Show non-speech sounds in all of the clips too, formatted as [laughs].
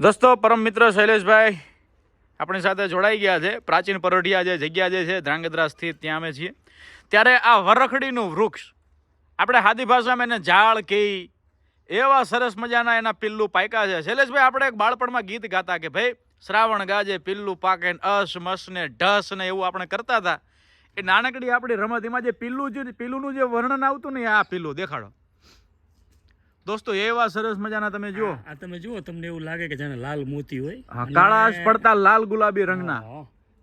દોસ્તો, પરમ મિત્ર શૈલેષભાઈ આપણી સાથે જોડાઈ ગયા છે. પ્રાચીન પરોઢિયા જે જગ્યા જે છે, ધ્રાંગધ્રા સ્થિત, ત્યાં અમે છીએ. ત્યારે આ વરખડીનું વૃક્ષ, આપણે હાદી ભાષામાં એને ઝાડ કહી એવા સરસ મજાના એના પિલ્લું પાયકા છે. શૈલેષભાઈ, આપણે એક બાળપણમાં ગીત ગાતા કે ભાઈ, શ્રાવણ ગાજે પિલ્લું પાકે અસ, મસ ને ઢસ ને એવું આપણે કરતા હતા. એ નાનકડી આપણી રમત, એમાં જે પિલ્લું જે, પિલ્લુંનું જે વર્ણન આવતું ને આ પિલ્લું, દેખાડો. દોસ્તો એવા સરસ મજાના તમે જુઓ. આ તમે જુઓ તમને એવું લાગે કે જાણે લાલ મોતી હોય. હા, કાળા પડતા લાલ ગુલાબી રંગના.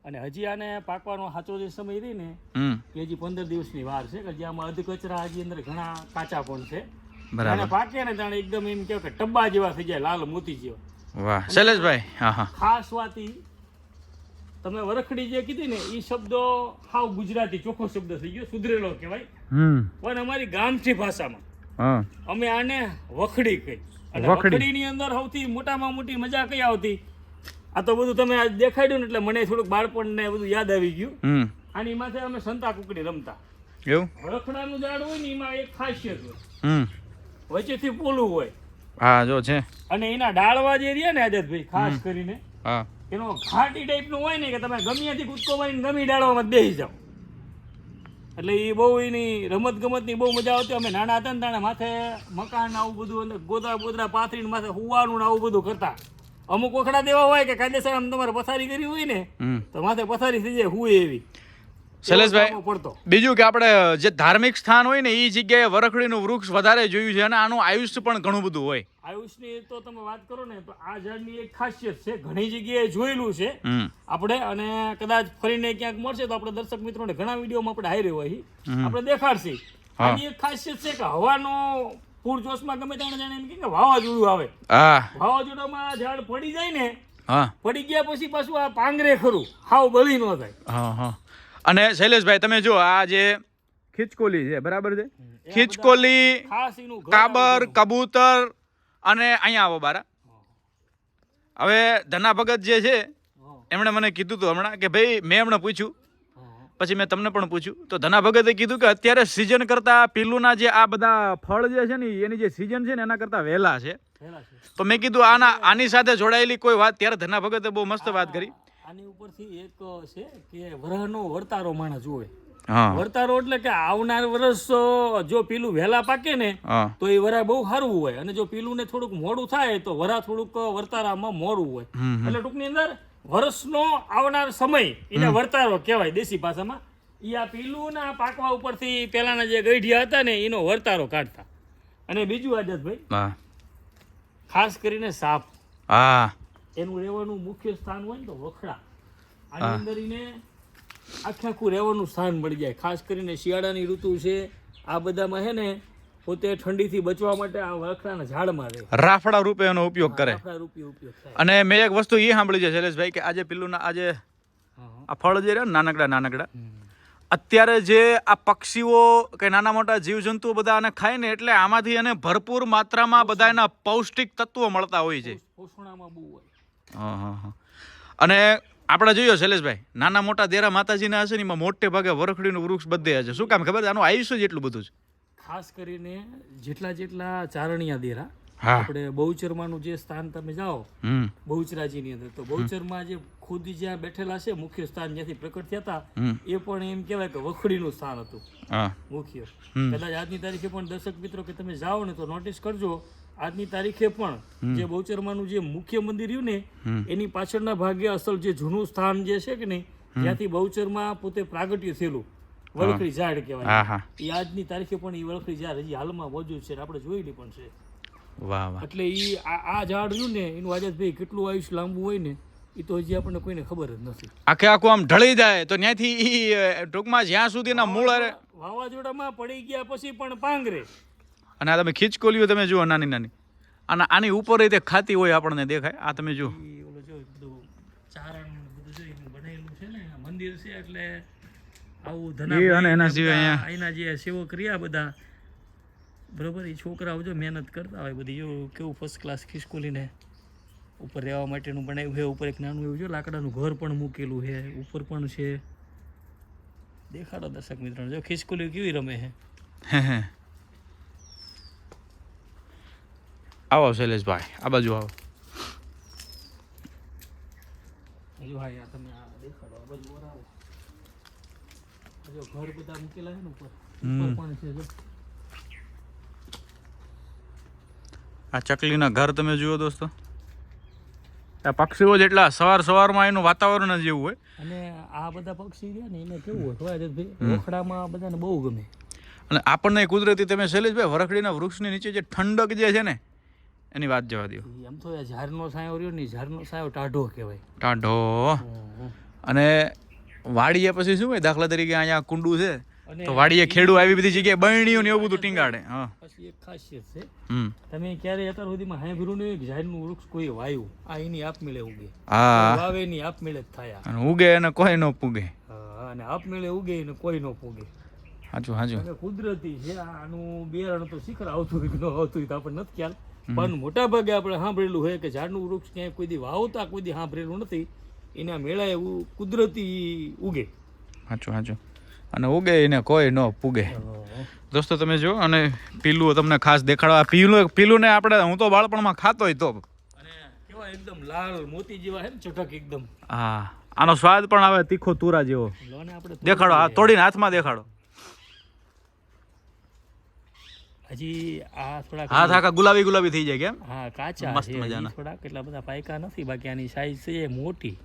અને હજી આને પાકવાનો સાચો જે સમય રહી ને એ હજી પંદર દિવસની વાર છે કે જ્યાં અધ કચરા હજી અંદર ઘણા કાચા પણ છે. બરાબર. પાકે ને જાણે એકદમ એમ કે ટબ્બા જેવા થઈ જાય લાલ મોતી જેવા. વાહ શૈલેષભાઈ હા હા. ખાસ વાત ઈ તમે વરખડી જે કીધી ને એ શબ્દો હાવ ગુજરાતી ચોખ્ખો શબ્દ થઈ ગયો સુધરેલો કહેવાય. પણ અમારી ગામઠી ભાષામાં અમે આને વખડી કહી. વખડી. વખડીની અંદર સૌથી મોટામાં મોટી મજા કઈ આવતી? આ તો બધું તમે આજ દેખાડ્યું ને એટલે મને થોડુંક બાળપણને બધું યાદ આવી ગયું. આની માથે અમે સંતા કુકડી રમતા. એવું? રખડાનું ઝાડ હોય ને એમાં એક ખાસિયત હોય. વચ્ચેથી પોલું હોય. હા જો છે. અને એના ડાળવા જે રહ્યા ને આઝાદભાઈ ખાસ કરીને હા. એનો ઘાટી ટાઈપનું હોય ને કે તમે ગમે ત્યાંથી કૂદકો મારીને ગમે ડાળવામાં બેસી જાઓ. એટલે એ બહુ એની રમત ગમતની બહુ મજા આવતી. અમે નાના હતા ને તાણે માથે મકાન આવું બધું અને ગોદરા ગોદરા પાથરીને માથે હુવાનું ને આવું બધું કરતા. અમુક વખડા દેવા હોય કે કાયદેસર આમ તમારે પથારી કરી હોય ને તો માથે પથારી થઈ જાય હુએ એવી. શૈલેષભાઈ બીજું કે આપણે જે ધાર્મિક સ્થાન હોય ને એ જગ્યાએ વરખડીનું વૃક્ષ વધારે જોયું છે અને આનું આયુષ્ય પણ ઘણું બધું હોય. આયુષની તો તમે વાત કરો ને તો આ ઝાડની એક ખાસિયત છે ઘણી જગ્યાએ જોયેલું છે. આપણે અને કદાચ ફરીને ક્યાંક મળશે તો આપણે દર્શક મિત્રોને ઘણા વિડીયોમાં આપણે હાઈ રહ્યો અહીં આપણે દેખાડશી. આની એક ખાસિયત છે કે હવાનો પૂરજોશમાં ગમે ત્યાં જાણે એમ કે વાવાઝોડું આવે. વાવાઝોડામાં ઝાડ પડી જાય ને પડી ગયા પછી પાછું આ પાંગરે ખરું. હાવ બળી ન થાય. હા હા. અને શૈલેષભાઈ તમે જો આ જે ખીચકોલી છે બરાબર છે? ખીચકોલી કાબર કબૂતર અને અહીંયા આવો બારા. હવે ધના ભગત જે છે એમણે મને કીધું હતું હમણાં કે ભાઈ મેં એમણે પૂછ્યું. પછી મેં તમને પણ પૂછ્યું. તો ધના ભગતે કીધું કે અત્યારે સિઝન કરતા પીલુના જે આ બધા ફળ જે છે ને એની જે સિઝન છે ને એના કરતા વહેલા છે. છે. તો મેં કીધું આના આની સાથે જોડાયેલી કોઈ વાત ત્યારે ધના ભગતે બહુ મસ્ત વાત કરી. આની ઉપરથી એક છે કે વરહનો વર્તારો માણસ જોવે વર્તારો એટલે કે આવનાર વર્ષ જો પેલું વહેલા પાકે ને તો એ વરા બહુ સારું હોય. અને જો પીલું ને થોડુંક મોડું થાય તો વરા થોડુંક વર્તારામાં મોડું હોય. એટલે ટૂંકની અંદર વર્ષનો આવનાર સમય એને વર્તારો કહેવાય દેશી ભાષામાં. એ આ પીલું ના પાકવા ઉપરથી પેલાના જે ગઈઢિયા હતા ને એનો વર્તારો કાઢતા. અને બીજું આઝાદભાઈ ભાઈ ખાસ કરીને સાપ. હા. એનું રહેવાનું મુખ્ય સ્થાન હોય ને તો વખડા. આની અંદર એને આખે આખું રહેવાનું સ્થાન મળી જાય. ખાસ કરીને શિયાળાની ઋતુ છે આ બધામાં હે ને પોતે ઠંડીથી બચવા માટે આ વખડાના ઝાડમાં રહે. રાફડા રૂપે એનો ઉપયોગ કરે. રાફડા રૂપે ઉપયોગ થાય. અને મેં એક વસ્તુ એ સાંભળી છે શૈલેષભાઈ કે આજે પેલુંના આજે. આ ફળ જે રહે નાનકડા નાનકડા અત્યારે જે આ પક્ષીઓ કે નાના મોટા જીવજંતુઓ બધા આને ખાય ને એટલે આમાંથી એને ભરપૂર માત્રામાં બધા એના પૌષ્ટિક તત્વો મળતા હોય છે. પોષણામાં બહુ હોય. હા હા હા. અને આપણે જોઈએ, શૈલેષભાઈ, નાના મોટા દેરા માતાજીના હશે ને એમાં મોટે ભાગે વરખડીનું વૃક્ષ બધે હશે. શું કામ ખબર? આનું આયુષ્ય જ એટલું બધું છે. ખાસ કરીને જેટલા જેટલા ચારણિયા દેરા આપણે બહુચરમાનું જે સ્થાન તમે જાઓ બહુચરાજીની અંદર તો બહુચરમાં જે ખુદ જ્યાં બેઠેલા છે મુખ્ય સ્થાન જ્યાંથી પ્રકટ થયા હતા એ પણ એમ કહેવાય કે વખડીનું સ્થાન હતું. મુખ્ય. કદાચ આજની તારીખે પણ દર્શક મિત્રો કે તમે જાઓ ને તો નોટિસ કરજો આજની તારીખે પણ જે બહુચરમાનું જે મુખ્ય મંદિર રહ્યું ને એની પાછળના ભાગે અસલ જે જૂનું સ્થાન જે છે કે નહીં ત્યાંથી બહુચરમાં પોતે પ્રાગટ્ય થયેલું. વળખડી ઝાડ કહેવાય. એ આજની તારીખે પણ એ વળખડી ઝાડ હજી હાલમાં મોજૂદ છે આપણે જોયેલી પણ છે. વાહ વાહ. એટલે એ આ આ ઝાડ રહ્યું ને એનું આજાદભાઈ કેટલું આયુષ્ય લાંબુ હોય ને એ તો હજી આપણને કોઈને ખબર જ નથી. આખે આખું આમ ઢળી જાય તો ત્યાંથી ટૂંકમાં જ્યાં સુધી એના મૂળ વાવાઝોડામાં પડી ગયા પછી પણ પાંગરે. અને આ તમે ખીચકોલીઓ તમે જુઓ નાની નાની. અને આની ઉપર એ તે ખાતી હોય આપણને દેખાય. આ તમે જુઓ. મંદિર છે એટલે આવું ધના અને એના સિવાય અહીંયા- એના જે સેવક રહ્યા બધા બરોબર એ છોકરાઓ જો મહેનત કરતા હોય બધી. જો કેવું ફર્સ્ટ ક્લાસ ખિસકોલીને ઉપર રહેવા માટેનું બનાવ્યું છે ઉપર એક નાનું એવું જો લાકડાનું ઘર પણ મૂકેલું છે ઉપર પણ છે. દેખાડો દર્શક મિત્રો જો ખિસકોલી કેવી રમે છે. આવો શૈલેષભાઈ આ બાજુ આવો. ભાઈ હા તમે આ દેખાડો આ બધું આવો જો ઘર બધા મૂકેલા છે ને ઉપર ઉપર પણ છે જો. આ ચકલીના ઘર તમે જુઓ દોસ્તો. આ પક્ષીઓ જેટલા સવાર સવારમાં એનું વાતાવરણ જ એવું હોય. અને આ બધા પક્ષી છે ને એને કેવું હોય રોખડામાં બધાને બહુ ગમે. અને આપણને કુદરતી તમે શૈલેષભાઈ વરખડીના વૃક્ષની નીચે જે ઠંડક જે છે ને એની વાત જવા દો એમ તો ઝાડનો સાયો રહ્યો ને ઝાડનો સાયો ટાઢો કહેવાય. ટાઢો. અને વાડીએ પછી શું હોય દાખલા તરીકે અહીંયા કુંડું છે તો વાડીએ ખેડૂ આવી બધી જગ્યાએ બરણીઓ ને એવું બધું ટીંગાડે હા. પછી એક ખાસિયત છે. તમે ક્યારે અત્યાર સુધીમાં સાંભળ્યું નહીં કે ઝાડનું વૃક્ષ કોઈ વાયુ? આ એની આપમેળે ઉગે. હા. વાવે એની આપમેળે જ થાય. અને ઉગે અને કોઈ ન પૂગે. હા, અને આપમેળે ઉગે ને કોઈ ન પૂગે. હાજુ હાજુ કુદરતી છે આનું બિયારણ તો શિખર આવતું હોય કે ન આવતું તો આપણને નથી ખ્યાલ. પણ મોટા ભાગે આપણે સાંભળેલું હોય કે ઝાડનું વૃક્ષ ક્યાંય કોઈ દી વાવતા કોઈ દી સાંભળેલું નથી. એના મેળા એવું કુદરતી ઉગે. સાચું સાચું અને ઉગે એને કોઈ ન પૂગે. દોસ્તો તમે જો અને પીલું તમને ખાસ દેખાડવા. પીલું પીલું ને આપણે હું તો બાળપણમાં ખાતો હોય તો. એકદમ લાલ મોતી જેવા હે ચટક એકદમ. હા આનો સ્વાદ પણ આવે તીખો તુરા જેવો. દેખાડો આ તોડીને હાથમાં દેખાડો. હજી આ થોડા હા થાકા ગુલાબી ગુલાબી થઈ જાય કેમ? હા કાચા મસ્ત મજાના. થોડા કેટલા બધા પાયકા નથી બાકી આની સાઈઝ છે મોટી.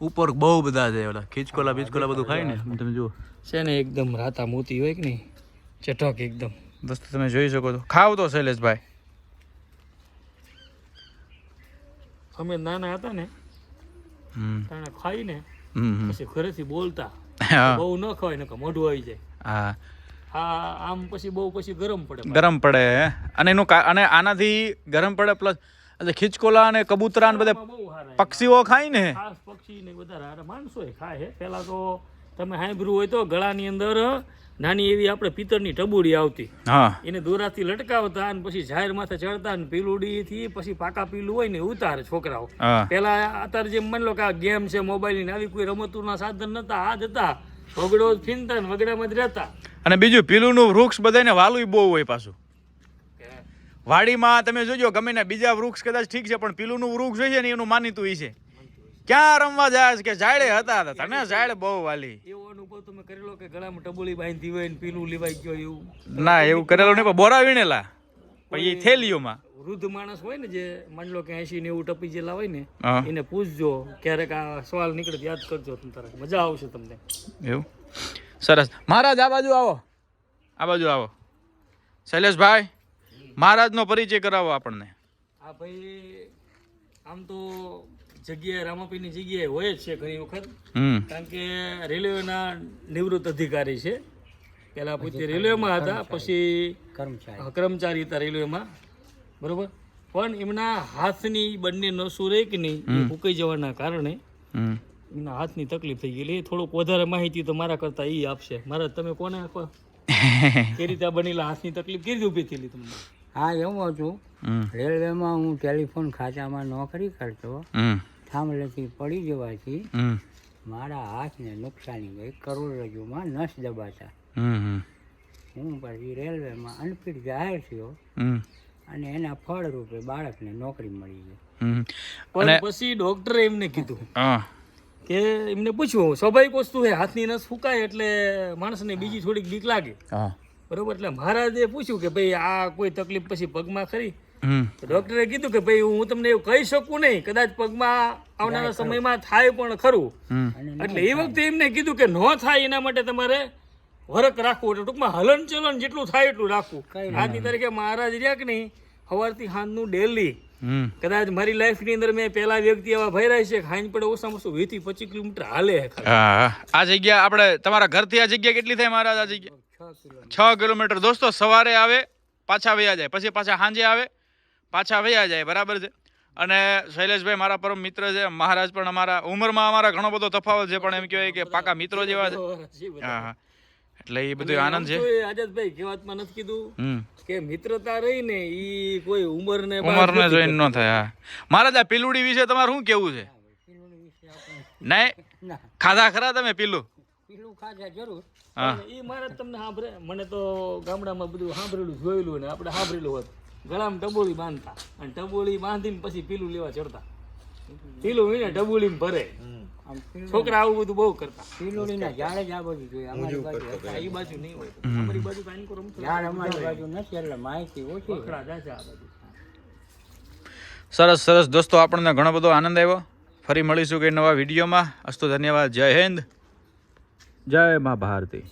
ઉપર બહુ બધા છે ઓલા. ખીચકોલા બીચકોલા બધું ખાય ને? તમે જુઓ. છે ને એકદમ રાતા મોતી હોય કે નહીં? ચટક એકદમ. દોસ્તો તમે જોઈ શકો છો. ખાવ તો શૈલેષભાઈ. અમે નાના હતા ને હમ. તાણે ખાઈને. પછી ઘરેથી બોલતા. બહુ ન ખવાય નકર મોઢું આવી જાય. હા. આ આમ પછી બહુ પછી ગરમ પડે ગરમ પડે અને એનું અને આનાથી ગરમ પડે પ્લસ એટલે ખીચકોલા અને કબૂતરા ને બધા. પક્ષીઓ ખાય ને? ખાસ પક્ષી ને બધા હારા માણસો ખાય હે. પેલા તો તમે સાંભળ્યું હોય તો ગળાની અંદર નાની એવી આપણે પિત્તળની ટબુડી આવતી. હા. એને દોરાથી લટકાવતા અને પછી ઝાડ માથે ચડતા ને પીલુડી થી પછી પાકા પીલું હોય ને ઉતારે છોકરાઓ. પેલા અત્યારે જેમ માની લો કે આ ગેમ છે મોબાઈલની આવી કોઈ રમતોના સાધન નતા આ જ હતા. વગડો ફીનતા ને વગડામાં જ રહેતા. અને બીજું પીલું નું વૃક્ષ બધાને વાલુય બહુ હોય પાછું. વાડીમાં તમે જોજો ગમે ને બીજા વૃક્ષ કદાચ ઠીક છે પણ પીલુંનું વૃક્ષ હોય છે ને એનું માનીતું એ છે. ક્યાં રમવા જાય છે કે ઝાડે હતા તને ઝાડ બહુ વાલી. એવો અનુભવ તમે કરેલો કે ગળામાં ટબુલી બાંધી હોય ને પીલું લેવાઈ ગયો એવું? ના એવું કરેલું નહીં પણ બોરા વીણેલા. પછી થેલીઓમાં. વૃદ્ધ માણસ હોય ને જે માની લો કે એસી નેવું ટપી જેલા હોય ને એને પૂછજો ક્યારેક આ સવાલ નીકળે યાદ કરજો તમને તારે. મજા આવશે તમને. એવું? સરસ. મહારાજ આ બાજુ આવો. આ બાજુ આવો. શૈલેષભાઈ મહારાજનો પરિચય કરાવો આપણને. આ ભાઈ આમ તો જગ્યાએ રામાપીની જગ્યાએ હોય જ છે ઘણી વખત. કારણ કે રેલવેના નિવૃત્ત અધિકારી છે. પહેલા પોતે રેલવેમાં હતા પછી કર્મચારી. કર્મચારી હતા રેલવેમાં. બરોબર? પણ એમના હાથની બંને નસો નહીં ફૂંકાઈ જવાના કારણે એમના હાથની તકલીફ થઈ ગયેલી. એ થોડુંક વધારે માહિતી તો મારા કરતા એ આપશે. મારા તમે કોને આપવા [laughs] કે રીતે બનેલા હાથની તકલીફ કેવી રીતે ઊભી થયેલી તમને? હા એવું હતું રેલવેમાં હું ટેલિફોન ખાતામાં નોકરી કરતો થાંભલેથી પડી જવાથી મારા હાથને નુકસાની ગઈ કરોડરજ્જુમાં નસ દબાતા. હમ હમ. હું પછી રેલવેમાં અનફિટ જાહેર થયો હમ. અને એના ફળ રૂપે બાળકને નોકરી મળી ગઈ. હમ. પણ પછી ડોક્ટરે એમને કીધું હા. કે એમને પૂછ્યું સ્વાભાવિક વસ્તુ છે હાથની નસ ફૂકાય એટલે માણસને બીજી થોડીક બીક લાગે. હા. બરોબર? એટલે મહારાજે પૂછ્યું કે ભાઈ આ કોઈ તકલીફ પછી પગમાં ખરી? ડોક્ટરે કીધું કે ભાઈ હું તમને એવું કહી શકું નહીં. કદાચ પગમાં આવનારા સમયમાં થાય પણ ખરું. એટલે એ વખતે એમને કીધું કે ન થાય એના માટે તમારે વરક રાખવું એટલે ટૂંકમાં હલન ચલન જેટલું થાય એટલું રાખવું. આજની તારીખે મહારાજ રહ્યા કે નહીં? સવારથી સાંજનું ડેલી કદાચ મારી લાઈફની અંદર મેં પેલા વ્યક્તિ એવા ભર્યા છે કે હાઈન પડે ઓછામાં ઓછું વીસથી પચીસ કિલોમીટર હાલે. આ જગ્યા આપણે તમારા ઘરથી આ જગ્યા કેટલી થાય મહારાજ? આ જગ્યા? છ કિલોમીટર દોસ્તો સવારે આવે પાછા વયા જાય. પછી પાછા સાંજે આવે પાછા વયા જાય. બરાબર છે? અને શૈલેષભાઈ મારા પરમ મિત્ર છે. મહારાજ પણ અમારા ઉંમરમાં અમારા ઘણો બધો તફાવત છે પણ એમ કહેવાય કે પાકા મિત્રો જેવા છે. હા હા. એટલે એ બધું આનંદ છે. આઝાદભાઈ કહેવતમાં નથી કીધું કે મિત્રતા રહી ને ઈ કોઈ ઉંમર ને ઉંમરને થાય મહારાજ આ પીલુડી વિશે તમારે શું કેવું છે? નહીં? ખાધા ખરા તમે પીલું? પીલું ખાધા જરૂર. હા. મારે તમને સાંભળે મને તો ગામડામાં બધું સાંભળેલું જોયેલું ને આપણે સાંભળેલું હોત. ગળામાં ટબોળી બાંધતા અને ટબોળી બાંધીને પછી પીલું લેવા ચડતા. ઢીલું હોય ને ડબુલીને ભરે પીલું- છોકરા આવું બધું બહુ કરતા. પીલુડીના ઝાડ જ આ બધું જોઈએ. અમારી બાજુ એ. બાજુ નહીં હોય. અમારી બાજુ કાંઈ કરો ઝાડ અમારી બાજુ નથી એટલે માહિતી ઓછી છે. જાશે આ બાજુ. સરસ સરસ. દોસ્તો આપણને ઘણો બધો આનંદ આવ્યો. ફરી મળીશું કે નવા વિડીયોમાં. અસ્તુ ધન્યવાદ. જય હિન્દ. જય મા ભારતી.